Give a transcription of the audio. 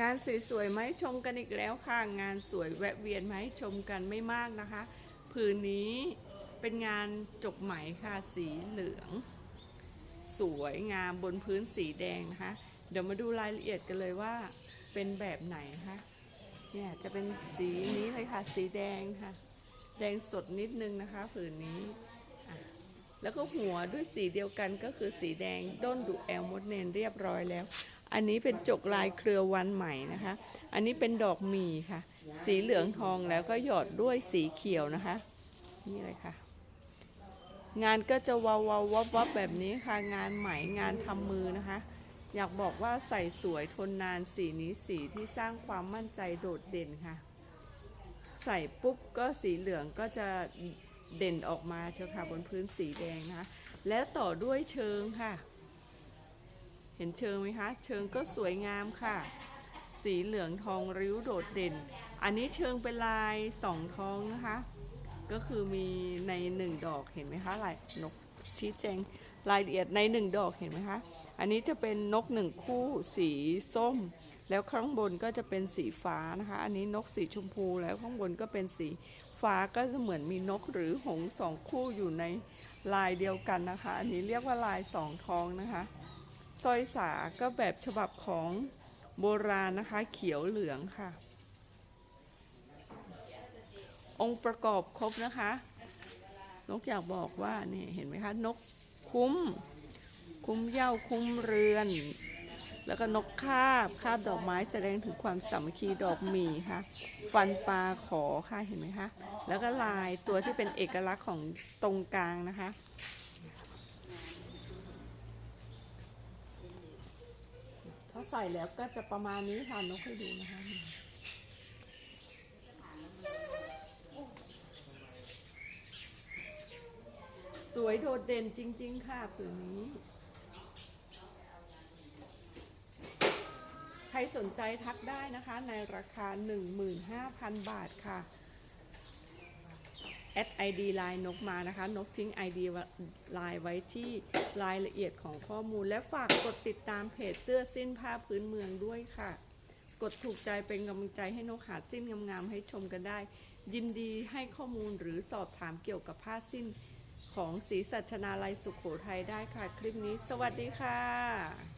งานสวยๆไหมชมกันอีกแล้วค่ะ งานสวยแวะเวียนมาให้ชมกันไม่มากนะคะ ผืนนี้เป็นงานจกไหมค่ะสีเหลือง สวยงามบนพื้นสีแดงนะคะ เดี๋ยวมาดูรายละเอียดกันเลยว่าเป็นแบบไหนคะเนี่ยจะเป็นสีนี้เลยค่ะ สีแดงค่ะ แดงสดนิดนึงนะคะ ผืนนี้ แล้วก็หัวด้วยสีเดียวกันก็คือสีแดงด้นดุแอลมดเนนเรียบร้อยแล้ว อันนี้เป็นจกลายเครือวันใหม่นะคะ อันนี้เป็นดอกหมีค่ะ สีเหลืองทองแล้วก็หยอดด้วยสีเขียวนะคะ นี่เลยค่ะ งานก็จะวาวววับวับแบบนี้ค่ะ งานไหมงานทำมือนะคะ อยากบอกว่าใส่สวยทนนานสีนี้สีที่สร้างความมั่นใจโดดเด่นค่ะ ใส่ปุ๊บก็สีเหลืองก็จะเด่นออกมาเชียวค่ะบนพื้นสีแดงนะคะและต่อด้วยเชิงค่ะ เห็นเชิงไหมคะ เชิงก็สวยงามค่ะ สีเหลืองทองริ้วโดดเด่น อันนี้เชิงเป็นลายสองทองนะคะ ก็คือมีในหนึ่งดอกเห็นไหมคะลายนกชี้แจงรายละเอียดในหนึ่งดอกเห็นไหมคะ อันนี้จะเป็นนกหนึ่งคู่สีส้ม แล้วข้างบนก็จะเป็นสีฟ้านะคะ อันนี้นกสีชมพูแล้วข้างบนก็เป็นสีฟ้าก็จะเหมือนมีนกหรือหงส์สองคู่อยู่ในลายเดียวกันนะคะ อันนี้เรียกว่าลายสองทองนะคะ สร้อยสาก็แบบฉบับของโบราณนะคะ เขียวเหลืองค่ะ องค์ประกอบครบนะคะ นกอยากบอกว่านี่เห็นไหมคะ นกคุ้ม คุ้มเหย้าคุ้มเรือน แล้วก็นกคาบคาบดอกไม้แสดงถึงความสามัคคีดอกหมีค่ะ ฟันปลาขอค่ะเห็นไหมคะ แล้วก็ลายตัวที่เป็นเอกลักษณ์ของตรงกลางนะคะ ถ้า ใส่แล้วก็จะประมาณนี้ค่ะนกให้ดูนะคะสวยโดดเด่นจริง ๆ ค่ะผืนนี้ ใครสนใจทักได้นะคะในราคา 15,000 บาทค่ะ แอด ID ลน์นกมานะคะ นกทิ้ง ID ลน์ไว้ที่รายละเอียดของข้อมูล และฝากกดติดตามเพจเสื้อสิ้นผ้าพื้นเมืองด้วยค่ะ กดถูกใจเป็นกำลังใจให้นกหาสิ้นงามๆให้ชมกันได้ ยินดีให้ข้อมูลหรือสอบถามเกี่ยวกับผ้าสิ้นของศรีสัชนาลัยสุขโขทัยได้ค่ะ คลิปนี้ สวัสดีค่ะ